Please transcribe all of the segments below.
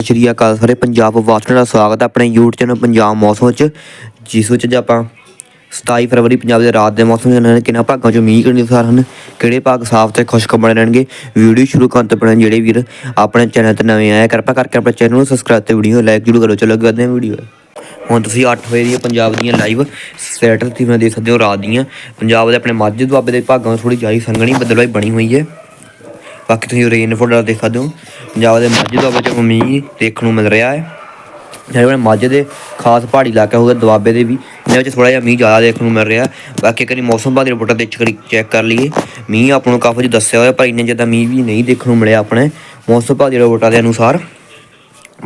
ਸ਼੍ਰੀ ਅਕਾਲ ਸਾਰੇ ਪੰਜਾਬ ਵਾਸੀਆਂ ਦਾ ਸਵਾਗਤ ਹੈ ਆਪਣੇ YouTube ਚੈਨਲ ਪੰਜਾਬ ਮੌਸਮ ਵਿੱਚ ਜਿਸ ਵਿੱਚ ਅੱਜ ਆਪਾਂ 27 ਫਰਵਰੀ ਪੰਜਾਬ ਦੇ ਰਾਤ ਦੇ ਮੌਸਮ ਜਾਣਨ ਕਿੰਨਾ ਭਾਗਾਂ ਚੋਂ ਮੀਂਹ ਕਿੰਨੇ ਸਾਰ ਹਨ ਕਿਹੜੇ ਭਾਗ ਸਾਫ਼ ਤੇ ਖੁਸ਼ਕ ਬਣੇ ਰਹਿਣਗੇ ਵੀਡੀਓ ਸ਼ੁਰੂ ਕਰਨ ਤੋਂ ਪਹਿਲਾਂ ਜਿਹੜੇ ਵੀਰ ਆਪਣੇ ਚੈਨਲ ਤੇ ਨਵੇਂ ਆਏ ਆ, ਕਿਰਪਾ ਕਰਕੇ ਆਪਣੇ ਚੈਨਲ ਨੂੰ ਸਬਸਕ੍ਰਾਈਬ ਤੇ ਵੀਡੀਓ ਲਾਈਕ ਜਰੂਰ ਕਰੋ ਚਲੋ ਕਰਦੇ ਹਾਂ ਵੀਡੀਓ ਹੁਣ ਤੁਸੀਂ 8 ਵਜੇ ਦੀਆਂ ਪੰਜਾਬ ਦੀਆਂ ਲਾਈਵ ਸੈਟਲ ਤੀਵੇਂ ਦੇਖ ਸਕਦੇ ਹੋ ਰਾਤ ਦੀਆਂ ਪੰਜਾਬ ਦੇ ਆਪਣੇ ਮਾਝੇ ਦੁਆਬੇ ਦੇ ਭਾਗਾਂ ਥੋੜੀ ਜਾਈ ਸੰਘਣੀ ਬਦਲਵਾਈ ਬਣੀ ਹੋਈ ਹੈ। ਬਾਕੀ ਤੁਸੀਂ ਰੇਨਫੋਲ ਫੋਟੋ ਦੇਖ ਸਕਦੇ ਹੋ ਪੰਜਾਬ ਦੇ ਮਾਝੇ ਦਾ ਚ ਮੀਂਹ ਦੇਖਣ ਨੂੰ ਮਿਲ ਰਿਹਾ ਹੈ। ਜਿਹੜੇ ਆਪਣੇ ਮਾਝੇ ਦੇ ਖਾਸ ਪਹਾੜੀ ਇਲਾਕਾ ਹੋਊਗਾ ਦੁਆਬੇ ਦੇ ਵੀ ਇਹਨਾਂ ਵਿੱਚ ਥੋੜਾ ਜਿਹਾ ਮੀਂਹ ਜ਼ਿਆਦਾ ਦੇਖਣ ਨੂੰ ਮਿਲ ਰਿਹਾ ਬਾਕੀ ਕਰੀ ਮੌਸਮ ਬਾਦ ਰਿਪੋਰਟਾਂ ਦੇ ਚੈੱਕ ਕਰ ਲਈਏ। ਮੀਂਹ ਆਪਾਂ ਨੂੰ ਕਾਫੀ ਦੱਸਿਆ ਹੋਇਆ, ਪਰ ਇੰਨੇ ਜ਼ਿਆਦਾ ਮੀਂਹ ਵੀ ਨਹੀਂ ਦੇਖਣ ਨੂੰ ਮਿਲਿਆ ਆਪਣੇ। ਮੌਸਮ ਬਾਦ ਰਿਪੋਰਟਾਂ ਦੇ ਅਨੁਸਾਰ।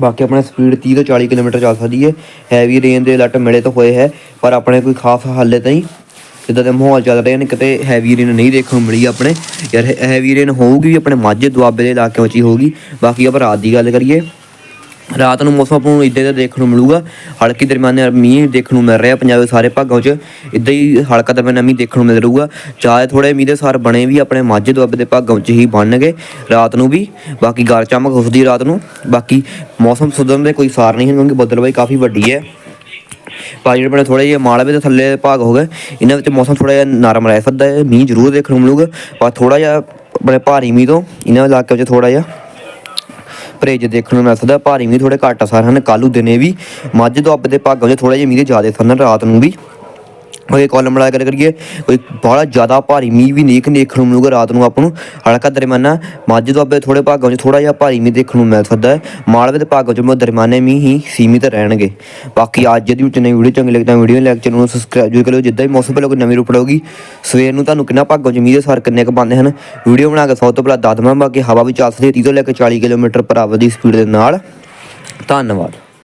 ਬਾਕੀ ਆਪਣੇ ਸਪੀਡ 30 ਤੋਂ 40 ਕਿਲੋਮੀਟਰ ਚੱਲ ਸਕਦੀ ਹੈ। ਹੈਵੀ ਰੇਨ ਦੇ ਅਲਰਟ ਮਿਲੇ ਤਾਂ ਹੋਏ ਹੈ, ਪਰ ਆਪਣੇ ਕੋਈ ਖਾਸ ਹਾਲੇ ਤਾਈਂ ਜਿੱਦਾਂ ਦੇ ਮਾਹੌਲ ਚੱਲ ਰਹੇ ਨੇ, ਕਿਤੇ ਹੈਵੀ ਰੇਨ ਨਹੀਂ ਦੇਖਣ ਨੂੰ ਮਿਲੀ ਆਪਣੇ। ਯਾਰ ਹੈਵੀ ਰੇਨ ਹੋਊਗੀ ਵੀ ਆਪਣੇ ਮਾਝੇ ਦੁਆਬੇ ਦੇ ਇਲਾਕਿਆਂ ਵਿੱਚ ਹੀ ਹੋਊਗੀ। ਬਾਕੀ ਆਪਾਂ ਰਾਤ ਦੀ ਗੱਲ ਕਰੀਏ, ਰਾਤ ਨੂੰ ਮੌਸਮ ਆਪਾਂ ਨੂੰ ਇੱਦਾਂ ਦਾ ਦੇਖਣ ਨੂੰ ਮਿਲੂਗਾ। ਹਲਕੀ ਦਰਮਿਆਨੇ ਮੀਂਹ ਦੇਖਣ ਨੂੰ ਮਿਲ ਰਿਹਾ ਪੰਜਾਬ ਦੇ ਸਾਰੇ ਭਾਗਾਂ 'ਚ ਇੱਦਾਂ ਹੀ ਹਲਕਾ ਦਰਮਿਆਨਾ ਮੀਂਹ ਦੇਖਣ ਨੂੰ ਮਿਲ ਰਹੂਗਾ। ਚਾਹੇ ਥੋੜੇ ਮੀਂਹ ਦੇ ਸਾਰ ਬਣੇ ਵੀ ਆਪਣੇ ਮਾਝੇ ਦੁਆਬੇ ਦੇ ਭਾਗਾਂ 'ਚ ਹੀ ਬਣਨਗੇ ਰਾਤ ਨੂੰ ਵੀ। ਬਾਕੀ ਗਾਰ ਚਮਕ ਉਸਦੀ ਰਾਤ ਨੂੰ। ਬਾਕੀ ਮੌਸਮ ਸੁਧਰਨ ਦੇ ਕੋਈ ਸਾਰ ਨਹੀਂ ਹੈ, ਕਿਉਂਕਿ ਬੱਦਲਬਾਈ ਕਾਫੀ ਵੱਡੀ ਹੈ। ਪਰ ਜਿਹੜੇ ਆਪਣੇ ਥੋੜੇ ਜਿਹਾ ਮਾਲਵੇ ਦੇ ਥੱਲੇ ਭਾਗ ਹੋ ਗਏ। ਇਹਨਾਂ ਵਿੱਚ ਮੌਸਮ ਥੋੜਾ ਜਿਹਾ ਨਰਮ ਰਹਿ ਸਕਦਾ ਹੈ। ਮੀਂਹ ਜ਼ਰੂਰ ਦੇਖਣ ਨੂੰ ਮਿਲੂਗਾ। ਪਰ ਥੋੜਾ ਜਿਹਾ ਆਪਣੇ ਭਾਰੀ ਮੀਂਹ ਤੋਂ ਇਹਨਾਂ ਇਲਾਕੇ ਵਿੱਚ ਥੋੜਾ ਜਿਹਾ ਪਰਹੇਜ ਦੇਖਣ ਨੂੰ ਮਿਲ ਸਕਦਾ। ਭਾਰੀ ਮੀਂਹ ਥੋੜੇ ਘੱਟ ਅਸਰ ਹਨ। ਕੱਲੂ ਦਿਨੇ ਵੀ ਮੱਝ ਤੋਂ ਅੱਬ ਦੇ ਭਾਗਾਂ 'ਚ ਥੋੜਾ ਜਿਹਾ ਮੀਂਹ ਦੇ ਜ਼ਿਆਦਾ ਸਨ ਰਾਤ ਨੂੰ ਵੀ ਕੋਈ ਕਾਲਮ ਬਣਾ ਕੇ ਕਰੀਏ, ਕੋਈ ਬੜਾ ਜ਼ਿਆਦਾ ਭਾਰੀ ਮੀਂਹ ਵੀ ਨਹੀਂ ਦੇਖਣ ਨੂੰ ਮਿਲੂਗਾ ਰਾਤ ਨੂੰ ਆਪਾਂ ਨੂੰ। ਹਲਕਾ ਦਰਮਿਆਨਾ, ਮਾਝੇ ਤੋਂ ਅੱਬੇ ਥੋੜੇ ਭਾਗਾਂ 'ਚ ਥੋੜਾ ਜਿਹਾ ਭਾਰੀ ਮੀਂਹ ਦੇਖਣ ਨੂੰ ਮਿਲ ਸਕਦਾ ਹੈ। ਮਾਲਵੇ ਦੇ ਭਾਗਾਂ 'ਚ ਮੈਂ ਦਰਮਿਆਨੇ ਮੀਂਹ ਹੀ ਸੀਮਿਤ ਰਹਿਣਗੇ। ਬਾਕੀ ਅੱਜ ਦੀ ਵਿੱਚ ਨਵੀਂ ਵੀਡੀਓ, ਚੰਗੀ ਲੱਗੀ ਤਾਂ ਵੀਡੀਓ ਲਾਈਕ ਚੈਨਲ ਨੂੰ ਸਬਸਕ੍ਰਾਈਬ ਜ਼ਰੂਰ ਕਰਿਓ। ਜਿੱਦਾਂ ਹੀ ਮੌਸਮ ਪਹਿਲਾਂ ਕੋਈ ਨਵੀਂ ਰੂਪ ਲਊਗੀ, ਸਵੇਰ ਨੂੰ ਤੁਹਾਨੂੰ ਕਿੰਨਾ ਭਾਗਾਂ 'ਚ ਮੀਂਹ ਦੇ ਸਾਰ ਕਿੰਨੇ ਕੁ ਪਾਉਂਦੇ ਹਨ, ਵੀਡੀਓ ਬਣਾ ਕੇ ਸਭ ਤੋਂ ਪਹਿਲਾਂ ਦੱਸ ਦਵਾਂ ਬਾਕੀ ਹਵਾ ਵੀ ਚੱਲ ਸਕਦੀ ਹੈ। 30 ਤੋਂ ਲੈ ਕੇ 40 ਕਿਲੋਮੀਟਰ ਪਰ ਆਵਰ ਦੀ ਸਪੀਡ ਦੇ ਨਾਲ। ਧੰਨਵਾਦ।